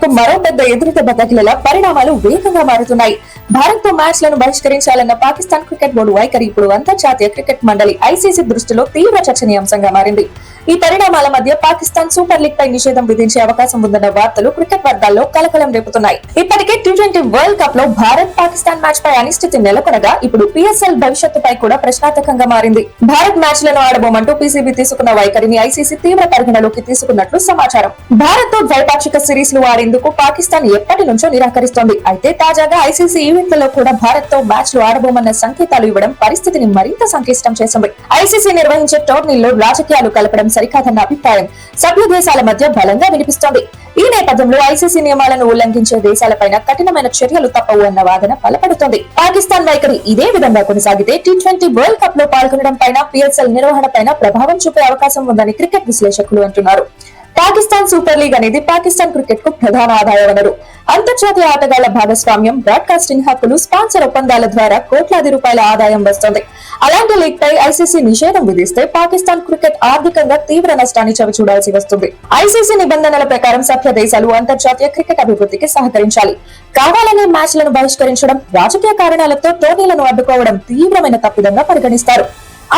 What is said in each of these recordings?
Cricket మరో పెద్ద ఎదురుదెబ్బ తగిలేలా పరిణామాలు వేగంగా మారుతున్నాయి. భారత్తో మ్యాచ్లను బహిష్కరించాలన్న పాకిస్తాన్ క్రికెట్ బోర్డు వైఖరి ఇప్పుడు అంతర్జాతీయ క్రికెట్ మండలి ఐసీసీ దృష్టిలో తీవ్ర చర్చనీయాంశంగా మారింది. ఈ పరిణామాల మధ్య పాకిస్తాన్ సూపర్ లీగ్ పై నిషేధం విధించే అవకాశం ఉందన్న వార్తలు క్రికెట్ వర్గాల్లో కలకలం రేపుతున్నాయి. ఇప్పటికే టీ ట్వంటీ వరల్డ్ కప్లో భారత్ పాకిస్తాన్ మ్యాచ్ పై అనిశ్చితి నెలకొనగా ఇప్పుడు పిఎస్ఎల్ భవిష్యత్తుపై కూడా ప్రశ్నార్థకంగా మారింది. భారత్ మ్యాచ్లను ఆడబోమంటూ పీసీబీ తీసుకున్న వైఖరిని ఐసీసీ తీవ్ర పరిగణలోకి తీసుకున్నట్లు సమాచారం. భారత్తో ద్వైపాక్షిక సిరీస్లు ఆడేందుకు పాకిస్తాన్ ఎప్పటి నుంచో నిరాకరిస్తోంది. అయితే తాజాగా ఐసీసీ ఈవెంట్లలో కూడా భారత్తో మ్యాచ్లు ఆడబోమన్న సంకేతాలు ఇవ్వడం పరిస్థితిని మరింత సంక్లిష్టం చేసింది. ఐసీసీ నిర్వహించే టోర్నీల్లో రాజకీయాలు కలపడం సరికాదన్న అభిప్రాయం సభ్య దేశాల మధ్య బలంగా వినిపిస్తోంది. ఈ నేపథ్యంలో ఐసీసీ నియమాలను ఉల్లంఘించే దేశాలపైన కఠినమైన చర్యలు తప్పవు అన్న వాదన బలపడుతోంది. పాకిస్తాన్ వైఖరి ఇదే విధంగా కొనసాగితే టీ ట్వంటీ వరల్డ్ కప్లో పాల్గొనడం పైన పిఎస్ఎల్ నిర్వహణ పైన ప్రభావం చూపే అవకాశం ఉందని క్రికెట్ విశ్లేషకులు అంటున్నారు. పాకిస్తాన్ సూపర్ లీగ్ అనేది పాకిస్తాన్ క్రికెట్కు ప్రధాన ఆదాయ వనరు అంతర్జాతీయ ఆటగాళ్ళ భాగస్వామ్యం బ్రాడ్కాస్టింగ్ హక్కులు స్పాన్సర్ ఒప్పందాల ద్వారా కోట్లాది రూపాయల ఆదాయం వస్తుంది. అలాంటి లీగ్ పై ఐసీసీ నిషేధం విధిస్తే పాకిస్తాన్ క్రికెట్ ఆర్థికంగా తీవ్ర నష్టాన్ని చవిచూడాల్సి వస్తుంది. ఐసీసీ నిబంధనల ప్రకారం సభ్య దేశాలు అంతర్జాతీయ క్రికెట్ అభివృద్ధికి సహకరించాలి. కావాలనే మ్యాచ్లను బహిష్కరించడం రాజకీయ కారణాలతో టోర్నీలను అడ్డుకోవడం తీవ్రమైన తప్పిదంగా పరిగణిస్తారు.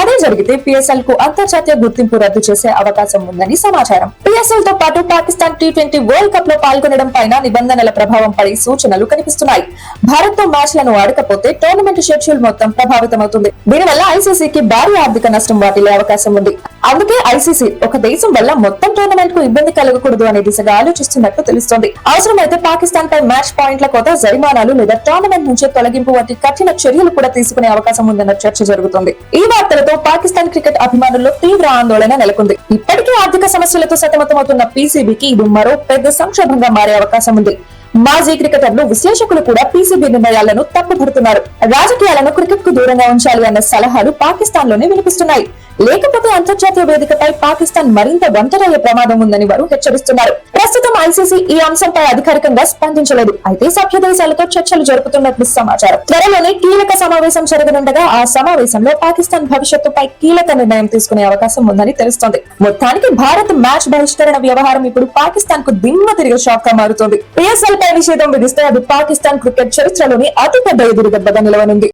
అదే జరిగితే పిఎస్ఎల్కు అంతర్జాతీయ గుర్తింపు రద్దు చేసే అవకాశం ఉందని సమాచారం. పిఎస్ఎల్తో పాటు పాకిస్తాన్ టీ ట్వంటీ వరల్డ్ కప్లో పాల్గొనడం పైన నిబంధనల ప్రభావం పడి సూచనలు కనిపిస్తున్నాయి. భారత్తో మ్యాచ్లను ఆడకపోతే టోర్నమెంట్ షెడ్యూల్ మొత్తం ప్రభావితమవుతుంది. దీనివల్ల ఐసీసీకి భారీ ఆర్థిక నష్టం వాటిల్లే అవకాశం ఉంది. అందుకే ఐసీసీ ఒక దేశం వల్ల మొత్తం టోర్నమెంట్కు ఇబ్బంది కలగకూడదు అనే దిశగా ఆలోచిస్తున్నట్లు తెలుస్తోంది. అవసరమైతే పాకిస్తాన్ పై మ్యాచ్ పాయింట్ల కోత జరిమానాలు లేదా టోర్నమెంట్ నుంచి తొలగింపు వంటి కఠిన చర్యలు కూడా తీసుకునే అవకాశం ఉందన్న చర్చ జరుగుతుంది. ఈ వార్తలు సమస్యలతో పాకిస్తాన్ క్రికెట్ అభిమానుల్లో తీవ్ర ఆందోళన నెలకొంది. ఇప్పటికీ ఆర్థిక సమస్యలతో సతమతమవుతున్న పీసీబీకి ఇది మరో పెద్ద సంక్షోభంగా మారే అవకాశం ఉంది. మాజీ క్రికెటర్లు విశ్లేషకులు కూడా పీసీబీ నిర్ణయాలను తప్పుపడుతున్నారు. రాజకీయాలను క్రికెట్కు దూరంగా ఉంచాలి అన్న సలహాలు పాకిస్తాన్లోనే వినిపిస్తున్నాయి. లేకపోతే అంతర్జాతీయ వేదికపై పాకిస్తాన్ మరింత ఒంటరయ్యే ప్రమాదం ఉందని వారు హెచ్చరిస్తున్నారు. ప్రస్తుతం ఐసీసీ ఈ అంశంపై అధికారికంగా స్పందించలేదు. అయితే సభ్య దేశాలతో చర్చలు జరుపుతున్నట్లు సమాచారం. త్వరలోనే కీలక సమావేశం జరగనుండగా ఆ సమావేశంలో పాకిస్తాన్ భవిష్యత్తుపై కీలక నిర్ణయం తీసుకునే అవకాశం ఉందని తెలుస్తోంది. మొత్తానికి భారత్ మ్యాచ్ బహిష్కరణ వ్యవహారం ఇప్పుడు పాకిస్తాన్కు దిమ్మ తిరిగే షాక్గా మారుతోంది. పిఎస్ఎల్ పై నిషేధం విధిస్తే అది పాకిస్తాన్ క్రికెట్ చరిత్రలోని అతిపెద్ద ఎదురుదెబ్బగా నిలవనుంది.